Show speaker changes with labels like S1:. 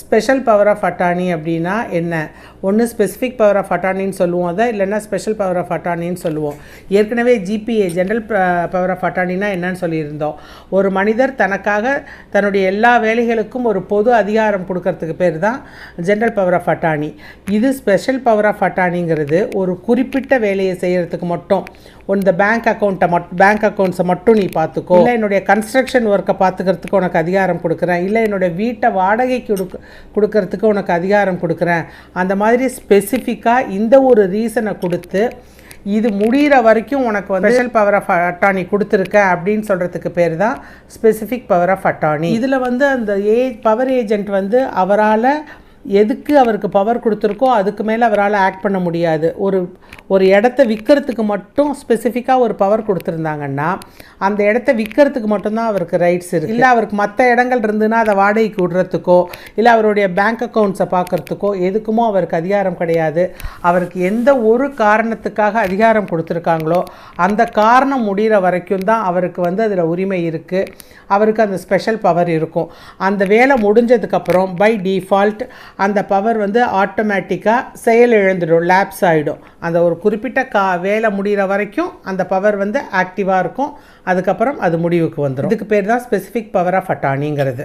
S1: Special power of attorney அப்படின்னா என்ன? ஒன்று ஸ்பெசிஃபிக் பவர் ஆஃப் அட்டானின்னு சொல்லுவோம் அதை இல்லைன்னா ஸ்பெஷல் பவர் ஆஃப் அட்டானின்னு சொல்லுவோம். ஏற்கனவே ஜிபிஏ ஜென்ரல் பவர் ஆஃப் அட்டானினா என்னன்னு சொல்லியிருந்தோம். ஒரு மனிதர் தனக்காக தன்னுடைய எல்லா வேலைகளுக்கும் ஒரு பொது அதிகாரம் கொடுக்கறதுக்கு பேர் தான் ஜென்ரல் பவர் ஆஃப் அட்டானி இது ஸ்பெஷல் பவர் ஆஃப் அட்டானிங்கிறது ஒரு குறிப்பிட்ட வேலையை செய்கிறதுக்கு மட்டும். உன் பேங்க் அக்கௌண்ட்டை மட் பேங்க் அக்கௌண்ட்ஸை மட்டும் நீ பார்த்துக்கோ. இல்லை என்னுடைய கன்ஸ்ட்ரக்ஷன் ஒர்க்கை பார்த்துக்கிறதுக்கு உனக்கு அதிகாரம் கொடுக்குறேன். இல்லை என்னுடைய வீட்டை வாடகைக்கு கொடுக்க கொடுக்கறதுக்கு உனக்கு அதிகாரம் கொடுக்குறேன். அந்த மாதிரி ஸ்பெசிஃபிக்காக இந்த ஒரு ரீசனை கொடுத்து இது முடிகிற வரைக்கும் உனக்கு வந்து ஸ்பெஷல் பவர் ஆஃப் அட்டானி கொடுத்துருக்கேன் அப்படின்னு சொல்கிறதுக்கு பேர் தான் ஸ்பெசிஃபிக் பவர் ஆஃப் அட்டானி இதில் வந்து அந்த ஏ பவர் ஏஜென்ட் வந்து அவரால் எதுக்கு அவருக்கு பவர் கொடுத்துருக்கோ அதுக்கு மேலே அவரால் ஆக்ட் பண்ண முடியாது. ஒரு ஒரு இடத்த விற்கிறதுக்கு மட்டும் ஸ்பெசிஃபிக்காக ஒரு பவர் கொடுத்துருந்தாங்கன்னா அந்த இடத்த விற்கிறதுக்கு மட்டும்தான் அவருக்கு ரைட்ஸ் இருக்குது இல்லை அவருக்கு மற்ற இடங்கள் இருந்துன்னா அதை வாடகைக்கு விடுறதுக்கோ இல்லை அவருடைய பேங்க் அக்கௌண்ட்ஸை பார்க்குறதுக்கோ எதுக்குமோ அவருக்கு அதிகாரம் கிடையாது. அவருக்கு எந்த ஒரு காரணத்துக்காக அதிகாரம் கொடுத்துருக்காங்களோ அந்த காரணம் முடிகிற வரைக்கும் தான் அவருக்கு வந்து அதில் உரிமை இருக்குது அவருக்கு அந்த ஸ்பெஷல் பவர் இருக்கும். அந்த வேலை முடிஞ்சதுக்கப்புறம் பை டிஃபால்ட் அந்த பவர் வந்து ஆட்டோமேட்டிக்காக செயல் இழந்துடும் லேப்ஸ் ஆகிடும் அந்த ஒரு ஒரு குறிப்பிட்ட கா வேலை முடிகிற வரைக்கும் அந்த பவர் வந்து ஆக்டிவாக இருக்கும். அதுக்கப்புறம் அது முடிவுக்கு வந்துடும் இதுக்கு பேர் தான் ஸ்பெசிஃபிக் பவர் ஆஃப் அட்டானிங்கிறது